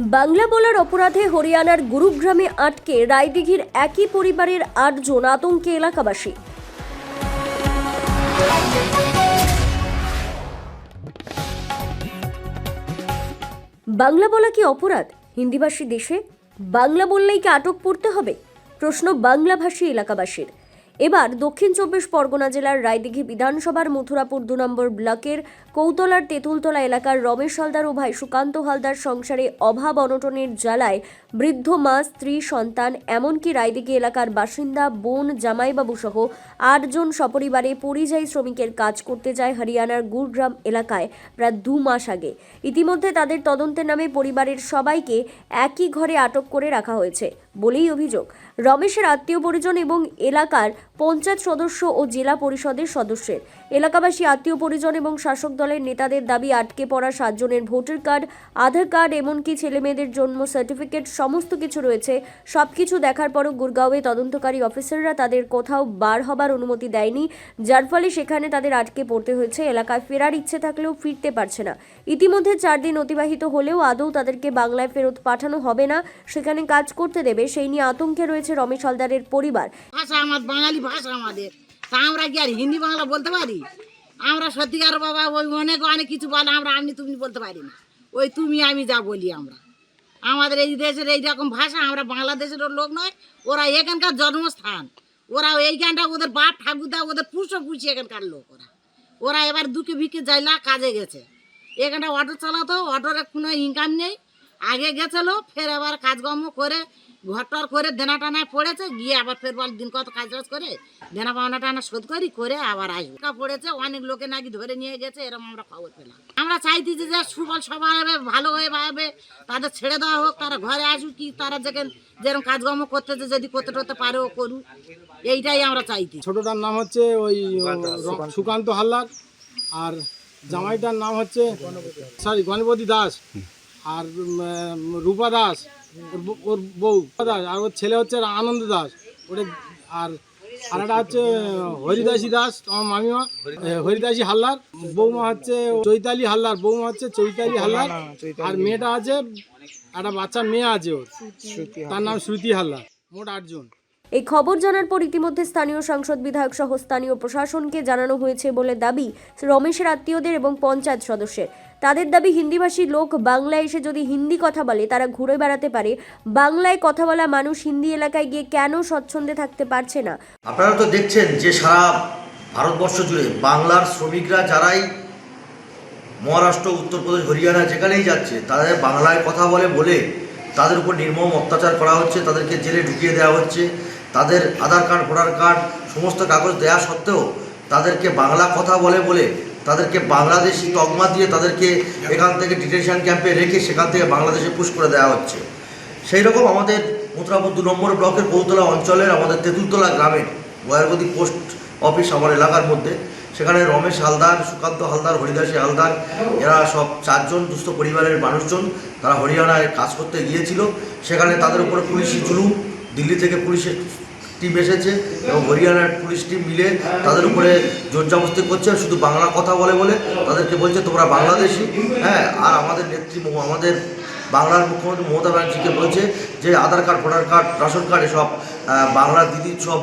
বাংলা বলার অপরাধে হরিয়ানার গুরুগ্রামে আটকে রায়দিঘির একই পরিবারের আটজন আতঙ্কে এলাকাবাসী। বাংলা বলা কি অপরাধ? হিন্দিভাষী দেশে বাংলা বললেই কি আটক পড়তে হবে? প্রশ্ন বাংলাভাষী এলাকাবাসীর। এবার দক্ষিণ চব্বিশ পরগনা জেলার রায়দিঘি বিধানসভার মথুরাপুর দু নম্বর ব্লকের কৌতলার তেঁতুলতলা এলাকার রমেশ হালদার ও ভাই সুকান্ত হালদার সংসারে অভাব অনটনের জ্বালায় বৃদ্ধ মা, স্ত্রী, সন্তান, এমনকি রায়দিঘি এলাকার বাসিন্দা, বোন, জামাইবাবু সহ আটজন সপরিবারে পরিযায়ী শ্রমিকের কাজ করতে যায় হরিয়ানার গুরগ্রাম এলাকায় প্রায় দু মাস আগে। ইতিমধ্যে তাদের তদন্তের নামে পরিবারের সবাইকে একই ঘরে আটক করে রাখা হয়েছে। বলেই অভিযোগ। রমেশের আত্মীয় পরিজন এবং এলাকার পঞ্চায়েত সদস্য ও জেলা পরিষদের সদস্যের। এলাকাবাসী আত্মীয় পরিজন এবং শাসক দলের নেতাদের দাবি, আটকে পড়া সাতজনের ভোটার কার্ড, আধার কার্ড এমনকি ছেলেমেয়েদের জন্ম সার্টিফিকেট সমস্ত কিছু রয়েছে। সবকিছু দেখার পরও গুরগাঁওয়ে তদন্তকারী অফিসাররা তাদের কোথাও বার হবার অনুমতি দেয়নি, যার ফলে সেখানে তাদের আটকে পড়তে হয়েছে। এলাকায় ফেরার ইচ্ছে থাকলেও ফিরতে পারছে না। ইতিমধ্যে চার দিন অতিবাহিত হলেও আদৌ তাদেরকে বাংলায় ফেরত পাঠানো হবে না, সেখানে কাজ করতে দেবে সেই নিয়ে আতঙ্কে রয়েছে রমেশ হালদারের পরিবার। ভাষা আমার বাঙালি ভাষা আমাদের। তা আমরা কি আর হিন্দি বাংলা বলতে পারি? আমরা সত্যিকার বাবা ওই অনেক অনেক কিছু বলে, আমরা আমি তুমি বলতে পারি না। ওই তুমি, আমি যা বলি আমরা। আমাদের এই দেশের এই রকম ভাষা, আমরা বাংলাদেশের লোক নয়, ওরা এখানকার জন্মস্থান। ওরা এইখানটা ওদের বাপ, ঠাকুরদা, ওদের পুষো পুষি এখানকার লোক ওরা। ওরা এবার দুঃখে ভিকে যাইলা, কাজে গেছে। এখানটা অটো চালাতো, অটোর কোনো ইনকাম নেই। আগে গেছিল, ফের আবার কাজকর্ম করে ঘরটর করে দেনা টানায় পড়েছে গিয়ে আবার ফের বল দিন কত কাজ বাজ করে দেনা পাওনা টানা শোধ করি করে আবার আসবে। পড়েছে অনেক লোকে নাকি ধরে নিয়ে গেছে এরকম আমরা খবর পেলাম। আমরা চাইতেছি যে সুবল সবাই হবে ভালো হয়ে ভাবে তাদের ছেড়ে দেওয়া হোক তারা ঘরে আসুক কি তারা যেখানে যেরকম কাজকর্ম করতেছে যদি করতে টরতে পারে ও করুক। এইটাই আমরা চাইছি ছোটটার নাম হচ্ছে ওই সুকান্ত হালদার। আর জামাইটার নাম হচ্ছে সরি গণপতি দাস আর রূপা দাস। ওর বউ- দাস আর ওর ছেলে হচ্ছে আনন্দ দাস। ওটা আর আর একটা হচ্ছে হরিদাসী দাস আমার মামিমা। হরিদাসী হালদার। বৌমা হচ্ছে চৈতালি হালদার। বৌমা হচ্ছে চৈতালি হালদার। আর মেয়েটা আছে একটা বাচ্চা মেয়ে আছে ওর। তার নাম শ্রুতি হালদার। মোট আটজন। এই খবর জানার পর ইতিমধ্যে স্থানীয় সাংসদ বিধায়ক সহ স্থানীয় প্রশাসনকে জানানো হয়েছে বলে দাবি রমেশের আত্মীয়দের এবং পঞ্চায়েত সদস্যের। তাদের দাবি, হিন্দিভাষী লোক বাংলায় এসে যদি হিন্দি কথা বলে, তারা ঘুরে বেড়াতে পারে। বাংলায় কথা বলা মানুষ হিন্দি এলাকায় গিয়ে কেন স্বচ্ছন্দে থাকতে পারছে না? আপনারা তো দেখছেন যে সারা ভারতবর্ষ জুড়ে বাংলার শ্রমিকরা যারাই মহারাষ্ট্র, উত্তরপ্রদেশ, হরিয়ানা যেখানেই যাচ্ছে, তাদের বাংলায় কথা বলে বলে তাদের উপর নির্মম অত্যাচার করা হচ্ছে, তাদেরকে জেলে ঢুকিয়ে দেওয়া হচ্ছে, তাদের আধার কার্ড, ভোটার কার্ড, সমস্ত কাগজ দেওয়া সত্ত্বেও তাদেরকে বাংলা কথা বলে বলে তাদেরকে বাংলাদেশি তকমা দিয়ে তাদেরকে এখান থেকে ডিটেনশন ক্যাম্পে রেখে সেখান থেকে বাংলাদেশে পুশ করে দেওয়া হচ্ছে। সেই রকম আমাদের মথুরাপুর দু নম্বর ব্লকের বহুতলা অঞ্চলের আমাদের তেঁতুলতলা গ্রামের বয়ারগদি পোস্ট অফিস আমার এলাকার মধ্যে। সেখানে রমেশ হালদার, সুকান্ত হালদার, হরিদাসী হালদার, এরা সব চারজন দুস্থ পরিবারের মানুষজন, তারা হরিয়ানায় কাজ করতে গিয়েছিল। সেখানে তাদের উপরে পুলিশি জুলুম, দিল্লি থেকে পুলিশের টিম এসেছে এবং হরিয়ানার পুলিশ টিম মিলে তাদের উপরে জোর জবস্তি করছে, শুধু বাংলা কথা বলে বলে তাদেরকে বলছে, তোমরা বাংলাদেশি। হ্যাঁ আর আমাদের নেত্রী আমাদের বাংলার মুখ্যমন্ত্রী মমতা ব্যানার্জিকে বলছে যে Aadhaar card, voter card, ration card এসব বাংলার দিদি সব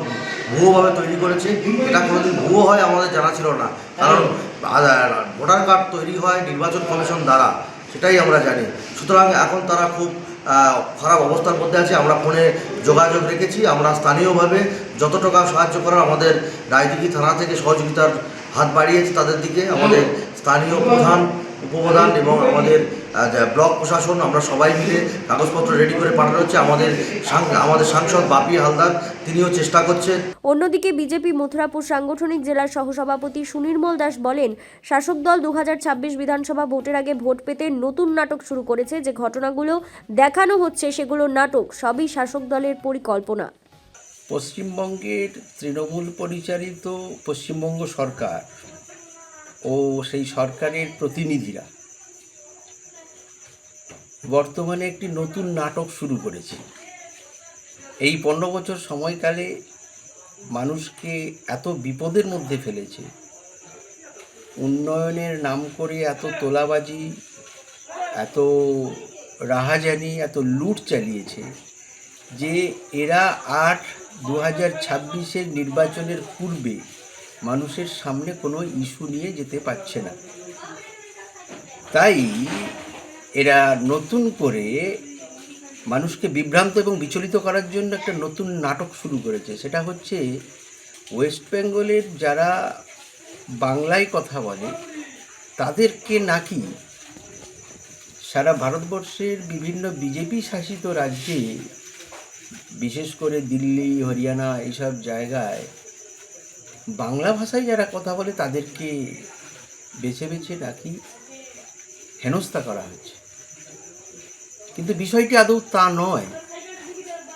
ভুয়োভাবে তৈরি করেছে। এটা কোনোদিন ভুয়ো হয় আমাদের জানা ছিল না। কারণ ভোটার কার্ড তৈরি হয় নির্বাচন কমিশন দ্বারা, সেটাই আমরা জানি। সুতরাং এখন তারা খুব খারাপ অবস্থার মধ্যে আছে আমরা ফোনে যোগাযোগ রেখেছি আমরা স্থানীয়ভাবে যত টাকা সাহায্য করার আমাদের রায়দিঘি থানা থেকে সহযোগিতার হাত বাড়িয়েছে তাদের দিকে আমাদের স্থানীয় প্রধান উপপ্রধান এবং আমাদের ব্লক প্রশাসন আমরা সবাই মিলে কাগজপত্র রেডি করে পাঠানো হচ্ছে। আমাদের আমাদের সাংসদ বাপি হালদার তিনিও চেষ্টা করছেন। অন্যদিকে বিজেপি মথুরাপুর সাংগঠনিক জেলার সহসভাপতি সুনির্মল দাস বলেন শাসক দল দুহাজার ছাব্বিশ বিধানসভা ভোটের আগে ভোট পেতে নতুন নাটক শুরু করেছে। যে ঘটনাগুলো দেখানো হচ্ছে সেগুলো নাটক সবই শাসক দলের পরিকল্পনা। পশ্চিমবঙ্গের তৃণমূল পরিচালিত পশ্চিমবঙ্গ সরকার ও সেই সরকারের প্রতিনিধিরা। বর্তমানে একটি নতুন নাটক শুরু করেছে। এই পনেরো বছর সময়কালে মানুষকে এত বিপদের মধ্যে ফেলেছে। উন্নয়নের নাম করে এত তোলাবাজি, এত রাহাজানি, এত লুট চালিয়েছে যে এরা আট দু হাজার ছাব্বিশের নির্বাচনের পূর্বে মানুষের সামনে কোনো ইস্যু নিয়ে যেতে পারছে না। তাই এরা নতুন করে মানুষকে বিভ্রান্ত এবং বিচলিত করার জন্য একটা নতুন নাটক শুরু করেছে। সেটা হচ্ছে ওয়েস্ট বেঙ্গলের যারা বাংলায় কথা বলে, তাদেরকে নাকি সারা ভারতবর্ষের বিভিন্ন বিজেপি শাসিত রাজ্যে, বিশেষ করে দিল্লি, হরিয়ানা, এইসব জায়গায় বাংলা ভাষায় যারা কথা বলে তাদেরকে বেছে বেছে নাকি হেনস্থা করা হচ্ছে। কিন্তু বিষয়টি আদৌ তা নয়।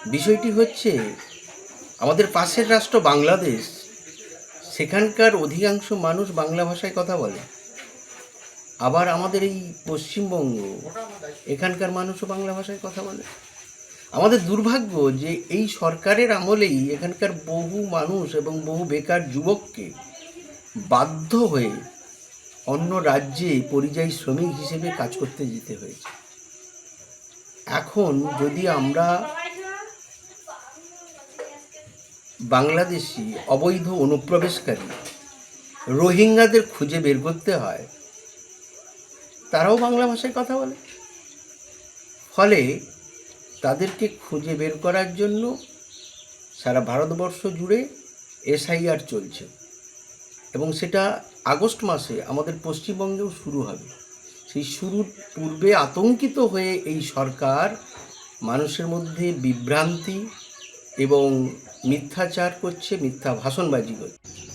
বিষয়টি হচ্ছে, আমাদের পাশের রাষ্ট্র বাংলাদেশ, সেখানকার অধিকাংশ মানুষ বাংলা ভাষায় কথা বলে। আবার আমাদের এই পশ্চিমবঙ্গ, এখানকার মানুষও বাংলা ভাষায় কথা বলে। আমাদের দুর্ভাগ্য যে এই সরকারের আমলেই এখানকার বহু মানুষ এবং বহু বেকার যুবককে বাধ্য হয়ে অন্য রাজ্যে পরিযায়ী শ্রমিক হিসেবে কাজ করতে যেতে হয়েছে। এখন যদি আমরা বাংলাদেশি অবৈধ অনুপ্রবেশকারী রোহিঙ্গাদের খুঁজে বের করতে হয়, তারাও বাংলা ভাষায় কথা বলে। ফলে তাদেরকে খুঁজে বের করার জন্য সারা ভারতবর্ষ জুড়ে এসআইআর চলছে। এবং সেটা আগস্ট মাসে আমাদের পশ্চিমবঙ্গেও শুরু হবে। সেই শুরুর পূর্বে আতঙ্কিত হয়ে এই সরকার মানুষের মধ্যে বিভ্রান্তি এবং মিথ্যাচার করছে, মিথ্যা ভাষণবাজি করছে।